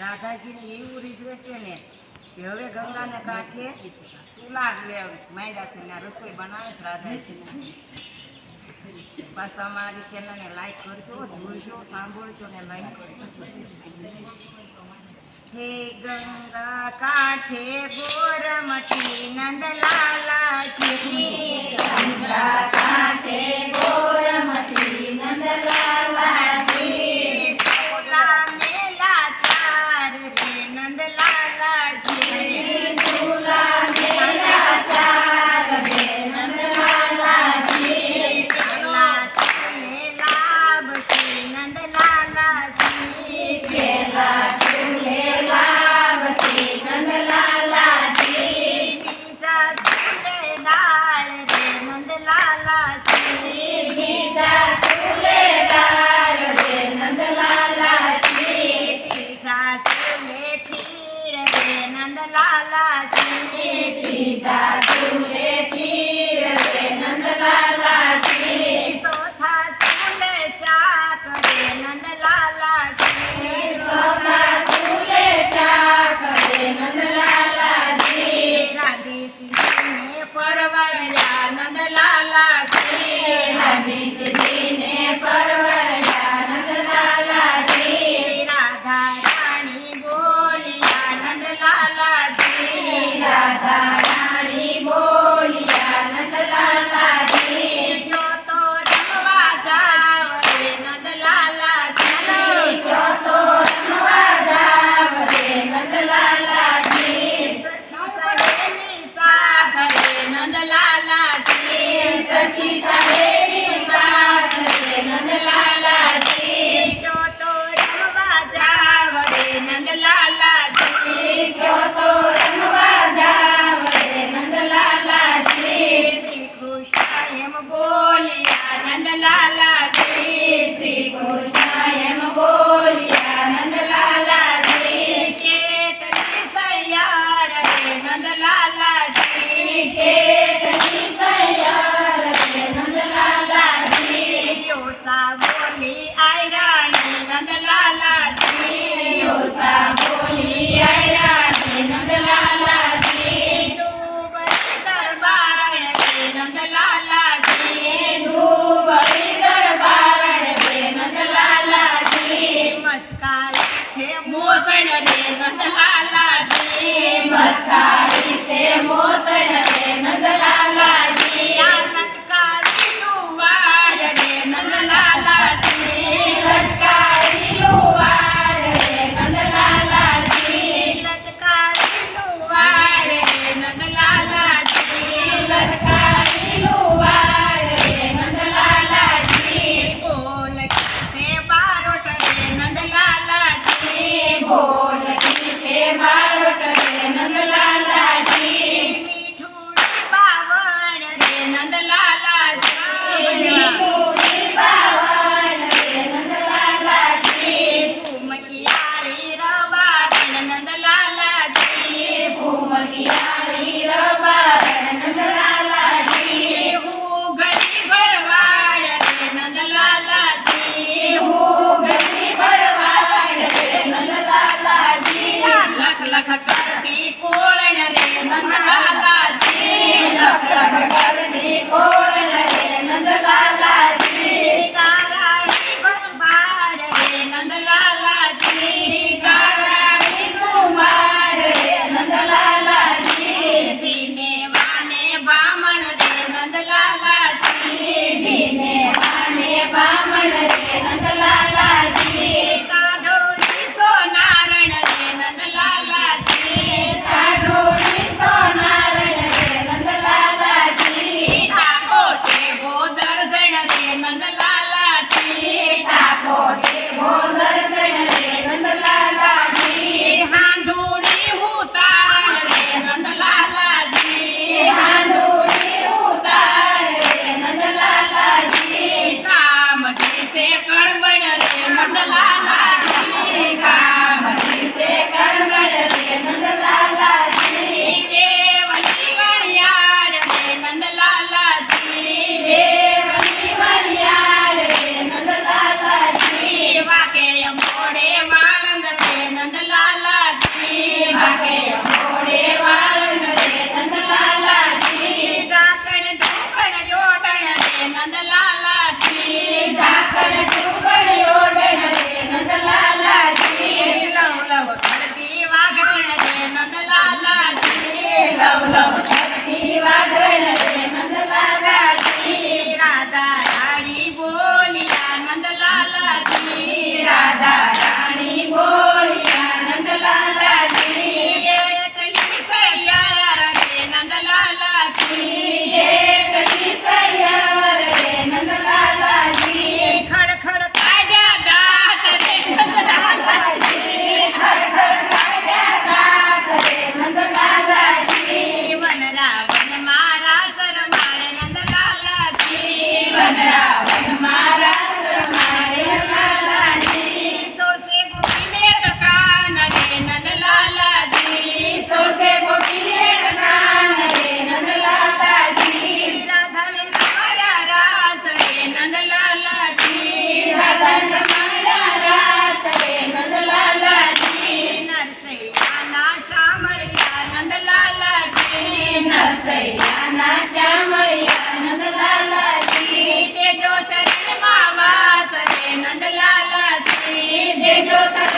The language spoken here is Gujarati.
રાધાજીને એવું રીઝવે છે ને કે હવે ગંગાને કાંઠે ચૂલા લે માંડ્યા છે ને રસોઈ બનાવે રાધાજી પાછા અમારી ચેનલને લાઈક કરજો, જોજો, સાંભળજો ને લાઈક કરજો. હે ગંગા કાંઠે ગોરમટી નંદલા I like you. Jesus. मस्ता સૈયાના શ્યામળિયા નંદલાલાજી દેજો સરે માવા સરે નંદલાલાજી દેજો સરે